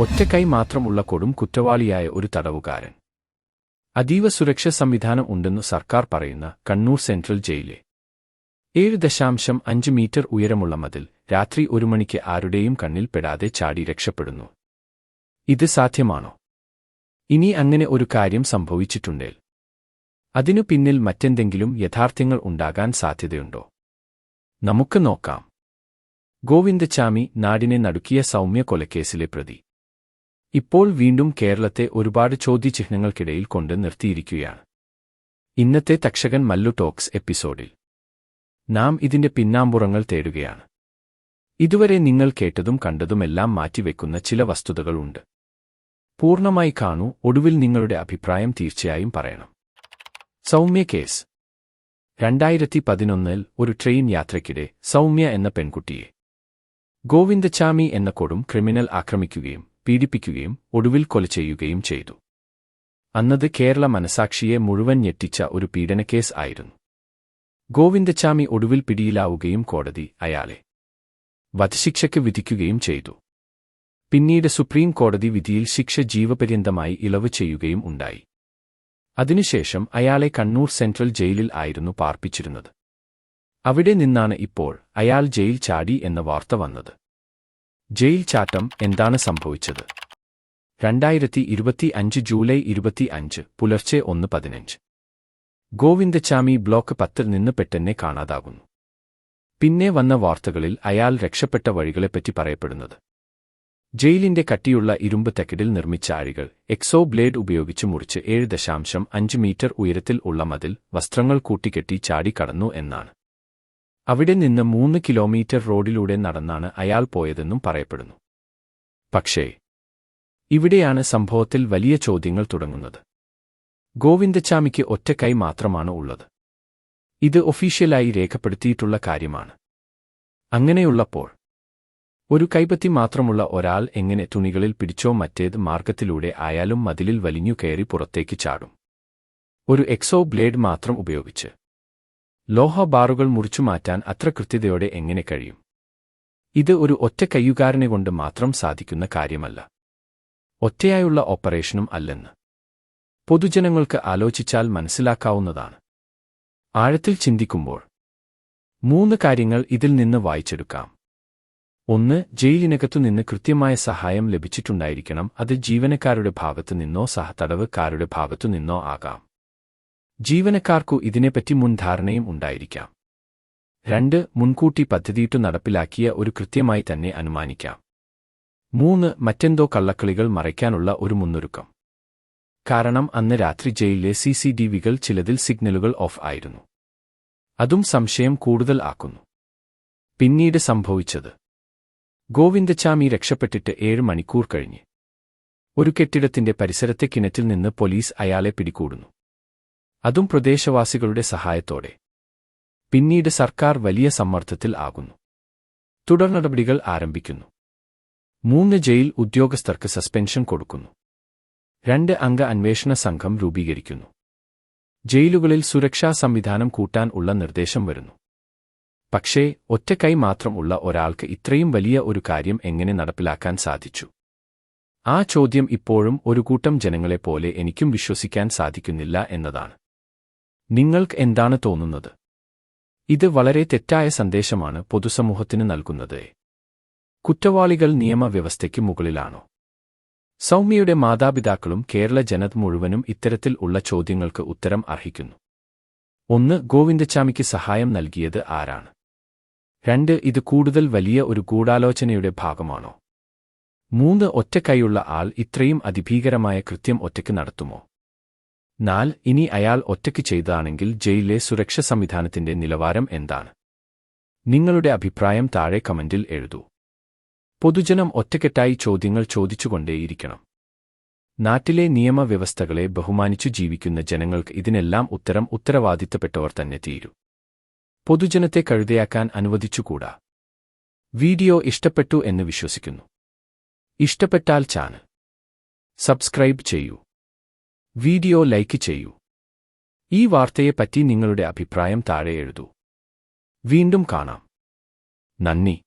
ഒറ്റക്കൈ മാത്രമുള്ള കൊടും കുറ്റവാളിയായ ഒരു തടവുകാരൻ. അതീവ സുരക്ഷ സംവിധാനം ഉണ്ടെന്നു സർക്കാർ പറയുന്ന കണ്ണൂർ സെൻട്രൽ ജയിലെ ഏഴ് ദശാംശം അഞ്ച് മീറ്റർ ഉയരമുള്ള മതിൽ രാത്രി ഒരു മണിക്ക് ആരുടെയും കണ്ണിൽപ്പെടാതെ ചാടി രക്ഷപ്പെടുന്നു. ഇത് സാധ്യമാണോ? ഇനി അങ്ങനെ ഒരു കാര്യം സംഭവിച്ചിട്ടുണ്ടേൽ. അതിനു പിന്നിൽ മറ്റെന്തെങ്കിലും യഥാർത്ഥ്യങ്ങൾ ഉണ്ടാകാൻ സാധ്യതയുണ്ടോ? നമുക്ക് നോക്കാം. ഗോവിന്ദച്ചാമി നാടിനെ നടുക്കിയ സൗമ്യ കൊലക്കേസിലെ പ്രതി. ഇപ്പോൾ വീണ്ടും കേരളത്തെ ഒരുപാട് ചോദ്യചിഹ്നങ്ങൾക്കിടയിൽ കൊണ്ട് നിർത്തിയിരിക്കുകയാണ്. ഇന്നത്തെ തക്ഷകൻ മല്ലു ടോക്സ് എപ്പിസോഡിൽ. നാം ഇതിന്റെ പിന്നാമ്പുറങ്ങൾ തേടുകയാണ്. ഇതുവരെ നിങ്ങൾ കേട്ടതും കണ്ടതുമെല്ലാം മാറ്റിവെക്കുന്ന ചില വസ്തുതകളുണ്ട്. പൂർണമായി കാണൂ ഒടുവിൽ നിങ്ങളുടെ അഭിപ്രായം തീർച്ചയായും പറയണം. സൗമ്യ കേസ്. രണ്ടായിരത്തി പതിനൊന്നിൽ ഒരു ട്രെയിൻ യാത്രയ്ക്കിടെ സൗമ്യ എന്ന പെൺകുട്ടിയെ ഗോവിന്ദചാമി എന്ന കൊടും ക്രിമിനൽ ആക്രമിക്കുകയും പീഡിപ്പിക്കുകയും ഒടുവിൽ കൊല ചെയ്യുകയും ചെയ്തു. അന്നത് കേരള മനസാക്ഷിയെ മുഴുവൻ ഞെട്ടിച്ച ഒരു പീഡനക്കേസ് ആയിരുന്നു. ഗോവിന്ദച്ചാമി ഒടുവിൽ പിടിയിലാവുകയും കോടതി അയാളെ വധശിക്ഷയ്ക്ക് വിധിക്കുകയും ചെയ്തു. പിന്നീട് സുപ്രീം കോടതി വിധിയിൽ ശിക്ഷ ജീവപര്യന്തമായി ഇളവ് ചെയ്യുകയും ഉണ്ടായി. അതിനുശേഷം അയാളെ കണ്ണൂർ സെൻട്രൽ ജയിലിൽ ആയിരുന്നു പാർപ്പിച്ചിരുന്നത്. അവിടെ നിന്നാണ് ഇപ്പോൾ അയാൾ ജയിൽ ചാടി എന്ന വാർത്ത വന്നത്. ജയിൽ ചാട്ടം എന്താണ് സംഭവിച്ചത്? രണ്ടായിരത്തി ഇരുപത്തി അഞ്ച് ജൂലൈ ഇരുപത്തി അഞ്ച് പുലർച്ചെ ഒന്ന് പതിനഞ്ച്. ഗോവിന്ദച്ചാമി ബ്ലോക്ക് പത്തിൽ നിന്ന് പെട്ടെന്നെ കാണാതാകുന്നു. പിന്നെ വന്ന വാർത്തകളിൽ അയാൾ രക്ഷപ്പെട്ട വഴികളെപ്പറ്റി പറയപ്പെടുന്നത്. ജയിലിന്റെ കട്ടിയുള്ള ഇരുമ്പ് തക്കിടിൽ നിർമ്മിച്ച അഴികൾ എക്സോ ബ്ലേഡ് ഉപയോഗിച്ച് മുറിച്ച് ഏഴ് ദശാംശം അഞ്ച് മീറ്റർ ഉയരത്തിൽ ഉള്ള മതിൽ വസ്ത്രങ്ങൾ കൂട്ടിക്കെട്ടി ചാടിക്കടന്നു എന്നാണ്. അവിടെ നിന്ന് മൂന്ന് കിലോമീറ്റർ റോഡിലൂടെ നടന്നാണ് അയാൾ പോയതെന്നും പറയപ്പെടുന്നു. പക്ഷേ ഇവിടെയാണ് സംഭവത്തിൽ വലിയ ചോദ്യങ്ങൾ തുടങ്ങുന്നത്. ഗോവിന്ദച്ചാമിക്ക് ഒറ്റക്കൈ മാത്രമാണ് ഉള്ളത്. ഇത് ഒഫീഷ്യലായി രേഖപ്പെടുത്തിയിട്ടുള്ള കാര്യമാണ്. അങ്ങനെയുള്ളപ്പോൾ ഒരു കൈപ്പത്തി മാത്രമുള്ള ഒരാൾ എങ്ങനെ തുണികളിൽ പിടിച്ചോ മറ്റേത് മാർഗത്തിലൂടെ ആയാലും മതിലിൽ വലിഞ്ഞു കയറി പുറത്തേക്ക് ചാടും. ഒരു എക്സോ ബ്ലേഡ് മാത്രം ഉപയോഗിച്ച്. ലോഹ ബാറുകൾ മുറിച്ചുമാറ്റാൻ അത്ര കൃത്യതയോടെ എങ്ങനെ കഴിയും? ഇത് ഒരു ഒറ്റ കയ്യുകാരനെ കൊണ്ട് മാത്രം സാധിക്കുന്ന കാര്യമല്ല. ഒറ്റയായുള്ള ഓപ്പറേഷനും അല്ലെന്ന്. പൊതുജനങ്ങൾക്ക് ആലോചിച്ചാൽ മനസ്സിലാക്കാവുന്നതാണ്. ആഴത്തിൽ ചിന്തിക്കുമ്പോൾ മൂന്ന് കാര്യങ്ങൾ ഇതിൽ നിന്ന് വായിച്ചെടുക്കാം. ഒന്ന് ജയിലിനകത്തുനിന്ന് കൃത്യമായ സഹായം ലഭിച്ചിട്ടുണ്ടായിരിക്കണം അത് ജീവനക്കാരുടെ ഭാഗത്തു നിന്നോ സഹതടവുകാരുടെ ഭാഗത്തു നിന്നോ ആകാം. ജീവനക്കാർക്കു ഇതിനെപ്പറ്റി മുൻധാരണയും ഉണ്ടായിരിക്കാം. രണ്ട് മുൻകൂട്ടി പദ്ധതിയിട്ടു നടപ്പിലാക്കിയ ഒരു കൃത്യമായി തന്നെ അനുമാനിക്കാം. മൂന്ന് മറ്റെന്തോ കള്ളക്കളികൾ മറയ്ക്കാനുള്ള ഒരു മുന്നൊരുക്കം. കാരണം അന്ന് രാത്രി ജയിലിലെ സി സി ടി വികൾ ചിലതിൽ സിഗ്നലുകൾ ഓഫ് ആയിരുന്നു. അതും സംശയം കൂടുതൽ ആക്കുന്നു. പിന്നീട് സംഭവിച്ചത്. ഗോവിന്ദച്ചാമി രക്ഷപ്പെട്ടിട്ട് ഏഴ് മണിക്കൂർ കഴിഞ്ഞ്. ഒരു കെട്ടിടത്തിന്റെ പരിസരത്തെ കിണറ്റിൽ നിന്ന് പോലീസ് അയാളെ പിടികൂടുന്നു. അതും പ്രദേശവാസികളുടെ സഹായത്തോടെ. പിന്നീട് സർക്കാർ വലിയ സമ്മർദ്ദത്തിൽ ആകുന്നു. തുടർ നടപടികൾ ആരംഭിക്കുന്നു. മൂന്ന് ജയിൽ ഉദ്യോഗസ്ഥർക്ക് സസ്പെൻഷൻ കൊടുക്കുന്നു. രണ്ട് അംഗ അന്വേഷണ സംഘം രൂപീകരിക്കുന്നു. ജയിലുകളിൽ സുരക്ഷാ സംവിധാനം കൂട്ടാൻ ഉള്ള നിർദ്ദേശം വരുന്നു. പക്ഷേ ഒറ്റക്കൈ മാത്രം ഉള്ള ഒരാൾക്ക് ഇത്രയും വലിയ ഒരു കാര്യം എങ്ങനെ നടപ്പിലാക്കാൻ സാധിച്ചു? ആ ചോദ്യം ഇപ്പോഴും ഒരു കൂട്ടം ജനങ്ങളെപ്പോലെ എനിക്കും വിശ്വസിക്കാൻ സാധിക്കുന്നില്ല എന്നതാണ്. നിങ്ങൾക്ക് എന്താണ് തോന്നുന്നത്? ഇത് വളരെ തെറ്റായ സന്ദേശമാണ് പൊതുസമൂഹത്തിന് നൽകുന്നത്. കുറ്റവാളികൾ നിയമവ്യവസ്ഥയ്ക്ക് മുകളിലാണോ? സൗമ്യയുടെ മാതാപിതാക്കളും കേരള ജനത മുഴുവനും ഇത്തരത്തിൽ ഉള്ള ചോദ്യങ്ങൾക്ക് ഉത്തരം അർഹിക്കുന്നു. ഒന്ന് ഗോവിന്ദച്ചാമിക്ക് സഹായം നൽകിയത് ആരാണ്? രണ്ട് ഇത് കൂടുതൽ വലിയ ഒരു ഗൂഢാലോചനയുടെ ഭാഗമാണോ? മൂന്ന് ഒറ്റക്കൈയുള്ള ആൾ ഇത്രയും അതിഭീകരമായ കൃത്യം ഒറ്റയ്ക്ക് നടത്തുമോ? നാൽ ഇനി അയാൾ ഒറ്റയ്ക്ക് ചെയ്തതാണെങ്കിൽ ജയിലിലെ സുരക്ഷ സംവിധാനത്തിന്റെ നിലവാരം എന്താണ്? നിങ്ങളുടെ അഭിപ്രായം താഴെ കമന്റിൽ എഴുതൂ. പൊതുജനം ഒറ്റക്കെട്ടായി ചോദ്യങ്ങൾ ചോദിച്ചുകൊണ്ടേയിരിക്കണം. നാട്ടിലെ നിയമവ്യവസ്ഥകളെ ബഹുമാനിച്ചു ജീവിക്കുന്ന ജനങ്ങൾക്ക് ഇതിനെല്ലാം ഉത്തരം ഉത്തരവാദിത്തപ്പെട്ടവർ തന്നെ തീരൂ. പൊതുജനത്തെ കഴുതയാക്കാൻ അനുവദിച്ചുകൂടാ. വീഡിയോ ഇഷ്ടപ്പെട്ടു എന്ന് വിശ്വസിക്കുന്നു. ഇഷ്ടപ്പെട്ടാൽ ചാനൽ സബ്സ്ക്രൈബ് ചെയ്യൂ. വീഡിയോ ലൈക്ക് ചെയ്യൂ. ഈ വാർത്തയെപ്പറ്റി നിങ്ങളുടെ അഭിപ്രായം താഴെ എഴുതൂ. വീണ്ടും കാണാം. നന്ദി.